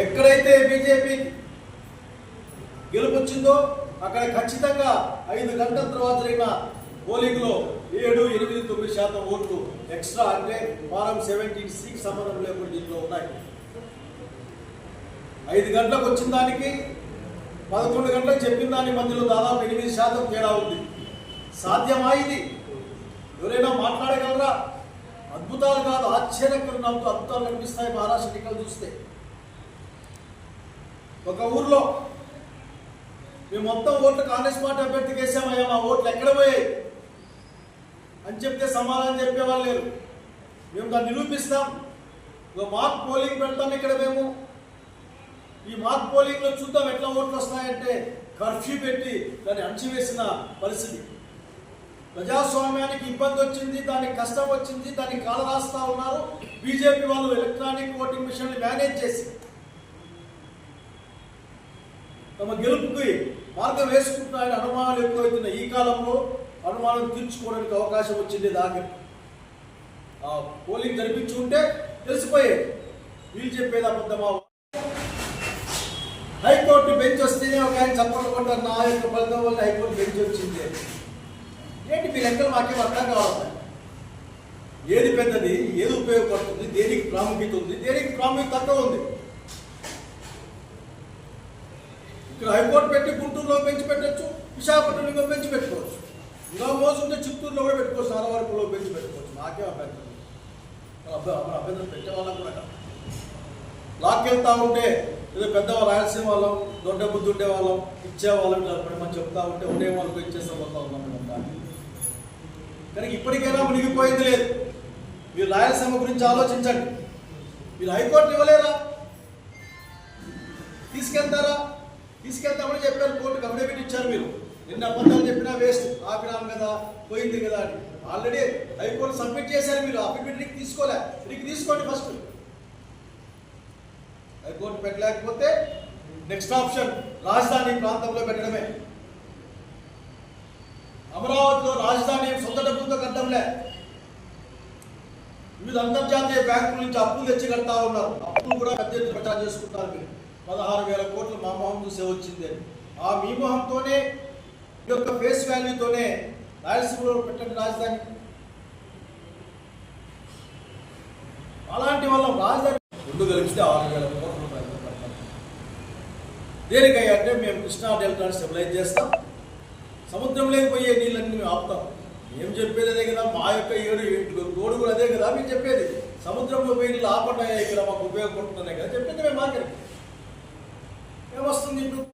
ఎక్కడైతే బీజేపీ గెలుపొచ్చిందో అక్కడ ఖచ్చితంగా ఐదు గంటల తర్వాత జరిగిన పోలింగ్లో ఏడు ఎనిమిది తొమ్మిది శాతం ఓట్లు ఎక్స్ట్రా అంటే వారం సెవెంటీన్ సిక్స్ సంబంధం లేకుండా దీంట్లో ఉన్నాయి. ఐదు గంటలకు వచ్చిన దానికి పదకొండు గంటలకు చెప్పిన దాని మధ్యలో దాదాపు ఎనిమిది శాతం తేడా ఉంది. సాధ్యమా ఇది? ఎవరైనా మాట్లాడగలరా? అద్భుతాలు కాదు ఆశ్చర్యకరణ అద్భుతాలు కనిపిస్తాయి మహారాష్ట్ర ఎన్నికలు చూస్తే. ఒక ఊర్లో మేము మొత్తం ఓట్లు కాంగ్రెస్ పార్టీ అభ్యర్థికి వేసామయ్యా మా ఓట్లు ఎక్కడ పోయాయి? అని చెప్తే సమాధానం చెప్పేవాళ్ళు లేరు. మేము దాన్ని నిరూపిస్తాం. ఒక మాక్ పోలింగ్ పెడతాం ఇక్కడ మేము. ఈ మాక్ పోలింగ్లో చూద్దాం ఎట్లా ఓట్లు వస్తాయంటే కర్ఫ్యూ పెట్టి దాన్ని అణచివేసిన పరిస్థితి. ప్రజాస్వామ్యానికి ఇబ్బంది వచ్చింది దానికి కష్టం వచ్చింది దాన్ని కాలరాస్తా ఉన్నారు. బీజేపీ వాళ్ళు ఎలక్ట్రానిక్ ఓటింగ్ మిషన్ మేనేజ్ చేసి తమ గెలుపుకి మార్గం వేసుకుంటున్నాయని అనుమానాలు ఎక్కువైతున్న ఈ కాలంలో అనుమానం తీర్చుకోవడానికి అవకాశం వచ్చింది దాకా. ఆ పోలింగ్ జరిపించి ఉంటే తెలిసిపోయేది వీళ్ళు చెప్పేది అబద్ధమా? హైకోర్టు బెంచ్ వస్తేనే ఒక ఆయన చప్పట్లు కొట్టారు నా యొక్క ఫలితం వల్ల హైకోర్టు బెంచ్ వచ్చింది. ఏంటి మీ లెక్కలు మాకేం అర్థం కావాలి ఏది పెద్దది ఏది ఉపయోగపడుతుంది దేనికి ప్రాముఖ్యత ఉంది దేనికి ప్రాముఖ్యత తక్కువ ఉంది? ఇక్కడ హైకోర్టు పెట్టి గుంటూరులో పెంచి పెట్టచ్చు విశాఖపట్నంలో పెంచి పెట్టుకోవచ్చు. ఇంకా మోసుంటే చిత్తూరులో కూడా పెట్టుకోవచ్చు నలవరకులో పెంచి పెట్టుకోవచ్చు. నాకే అభ్యంతరం. లేదు. అభ్యంతరం పెట్టే వాళ్ళకు కూడా లాక్కెళ్తా ఉంటే ఏదో పెద్దవాళ్ళు రాయలసీమ వాళ్ళం దొడ్డ బుద్ధి ఉండే వాళ్ళం ఇచ్చేవాళ్ళం మనం చెప్తా ఉంటే ఉండే వాళ్ళకు ఇచ్చేసే పోతా ఉన్నాం మనం దాన్ని. కానీ ఇప్పటికైనా మునిగిపోయింది లేదు. మీరు రాయలసీమ గురించి ఆలోచించండి. మీరు హైకోర్టు ఇవ్వలేరా? తీసుకెళ్తారా? తీసుకెళ్తామని చెప్పారు కోర్టుకు అఫిడవిట్ ఇచ్చారు మీరు. నిన్న అబద్ధాలు చెప్పినా వేస్ట్ ఆపినాం కదా పోయింది కదా అని. ఆల్రెడీ హైకోర్టు సబ్మిట్ చేశారు మీరు అఫిడవిట్ తీసుకోలే. నీకు తీసుకోండి ఫస్ట్ హైకోర్టు పెట్టలేకపోతే నెక్స్ట్ ఆప్షన్ రాజధాని ప్రాంతంలో పెట్టడమే. అమరావతిలో రాజధాని సొంత డబ్బులతో కట్టంలే. వివిధ అంతర్జాతీయ బ్యాంకుల నుంచి అప్పులు తెచ్చి కడతా ఉన్నారు. అప్పులు కూడా పెద్ద ప్రచారం చేసుకుంటారు మీరు. పదహారు వేల కోట్లు మా మొహం చూసే వచ్చింది అని. ఆ మీ మొహంతోనే ఈ యొక్క ఫేస్ వాల్యూతోనే రాయలసీమలో పెట్టండి రాజధాని. అలాంటి వల్ల రాజధాని. రెండు కలిపితే ఆరు వేల కోట్ల రూపాయలు కట్టాలి. అంటే మేము కృష్ణా డెల్టాను స్టెబిలైజ్ చేస్తాం. సముద్రంలోకి పోయే నీళ్ళన్నీ మేము ఆపుతాం. ఏం చెప్పేది అదే కదా మా యొక్క ఏడు ఏడు గోడుగులు అదే కదా మేము చెప్పేది. సముద్రంలో పోయి నీళ్ళు ఆపండి ఇక్కడ మాకు ఉపయోగపడుతున్నాయి కదా చెప్పింది మేము మాకే ఏమొస్తుంది ఇప్పుడు?